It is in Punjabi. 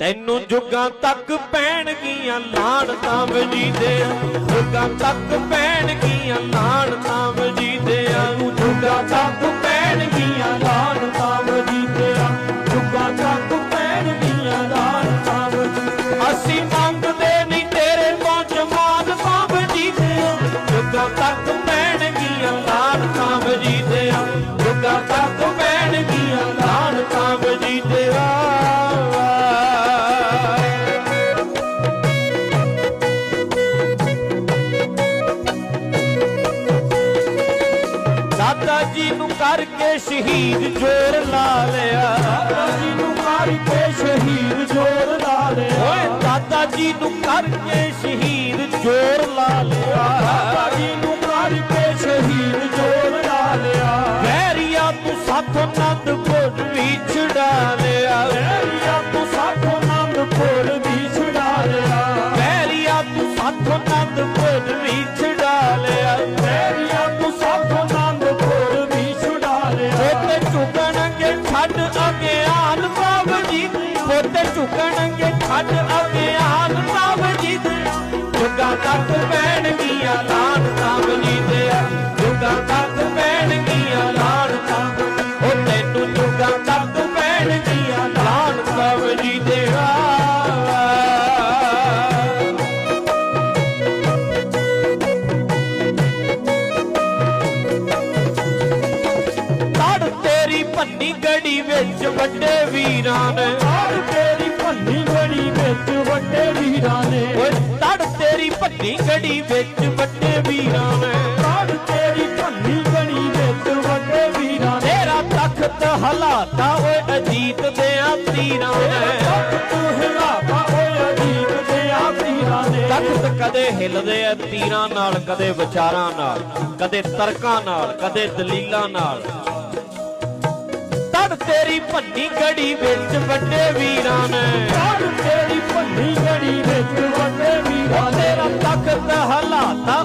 ਤੈਨੂੰ ਜੁਗਾਂ ਤੱਕ ਪੈਣਗੀਆਂ ਲਾਣਤਾਂ ਵਜੀਦਿਆਂ ਜੁਗਾਂ ਤੱਕ ਪੈਣਗੀਆਂ ਲਾਣਤਾਂ ਵਜੀਦਿਆਂ ਜੁਗਾ ਤੱਕ ਪੈਣਗੀਆਂ ਲਾਣਤਾਂ ਵਜੀਦਿਆਂ ਜੁਗਾ ਤੱਕ ਪੈਣਗੀਆਂ ਲਾਣਤਾਂ ਵਜੀਦਿਆਂ ਅਸੀਂ ਮੰਗਦੇ ਨਹੀਂ ਤੇਰੇ ਤੋਂ ਜਮਾਨਤਾਂ ਵਜੀਦਿਆਂ ਜੁਗਾਂ ਤੱਕ ਦਾਦਾ ਜੀ ਨੂੰ ਕਰਕੇ ਸ਼ਹੀਦ ਜੋਰ ਲਾ ਲਿਆ ਦਾਦਾ ਜੀ ਨੂੰ ਕਰਕੇ ਸ਼ਹੀਦ ਜੋਰ ਲਾ ਲਿਆ ਓਏ ਦਾਦਾ ਜੀ ਨੂੰ ਕਰਕੇ ਸ਼ਹੀਦ ਜੋਰ ਲਾ ਲਿਆ ਦਾਦਾ ਜੀ ਨੂੰ ਮਾਰ ਸ਼ਹੀਦ ਜੋਰ ਲਾ ਲਿਆ ਵੈਰੀਆ ਤੂੰ ਸਾਥੋਂ ਨੰਦਪੁਰ ਛੱਡ ਅਗਿਆਨ ਬਾਬਜੀ ਪੋਤੇ ਝੁਕਣਗੇ ਤੇਰੀ ਭੰਨੀ ਗੜੀ ਵਿੱਚ ਵੱਡੇ ਵੀਰਾਂ ਨੇ। ਆੜ ਤੇਰੀ ਭੰਨੀ ਗੜੀ ਵਿੱਚ ਵੱਡੇ ਵੀਰਾਂ ਨੇ। ਓਏ ਤੜ ਤੇਰੀ ਭੰਨੀ ਗੜੀ ਵਿੱਚ ਵੱਡੇ ਵੀਰਾਂ ਨੇ। ਆੜ ਤੇਰੀ ਭੰਨੀ ਗੜੀ ਵਿੱਚ ਵੱਡੇ ਵੀਰਾਂ ਨੇ। ਤੇਰਾ ਤਖਤ ਹਲਾਤਾ ਓਏ ਅਜੀਤ ਦੇ ਤੀਰਾਂ ਨੇ। ਤੂੰ ਹਿਲਾਵਾ ਓਏ ਅਜੀਤ ਦੇ ਆ ਵੀਰਾਂ ਨੇ। ਤਖਤ ਕਦੇ ਹਿਲਦੇ ਆ ਤੀਰਾਂ ਨਾਲ ਕਦੇ ਵਿਚਾਰਾਂ ਨਾਲ ਕਦੇ ਤਰਕਾਂ ਨਾਲ ਕਦੇ ਦਲੀਲਾਂ ਨਾਲ। ਤੜ ਤੇਰੀ ਭੰਨੀ ਗੜੀ ਵਿੱਚ ਵੱਡੇ ਵੀਰਾਂ ਨੇ। ਆੜ ਤੇਰੀ ਭੰਨੀ ਗੜੀ ਵਿੱਚ ਵੱਡੇ ਵੀਰਾਂ ਤੇਰਾ ਤਖਤ ਹਲਾਤਾ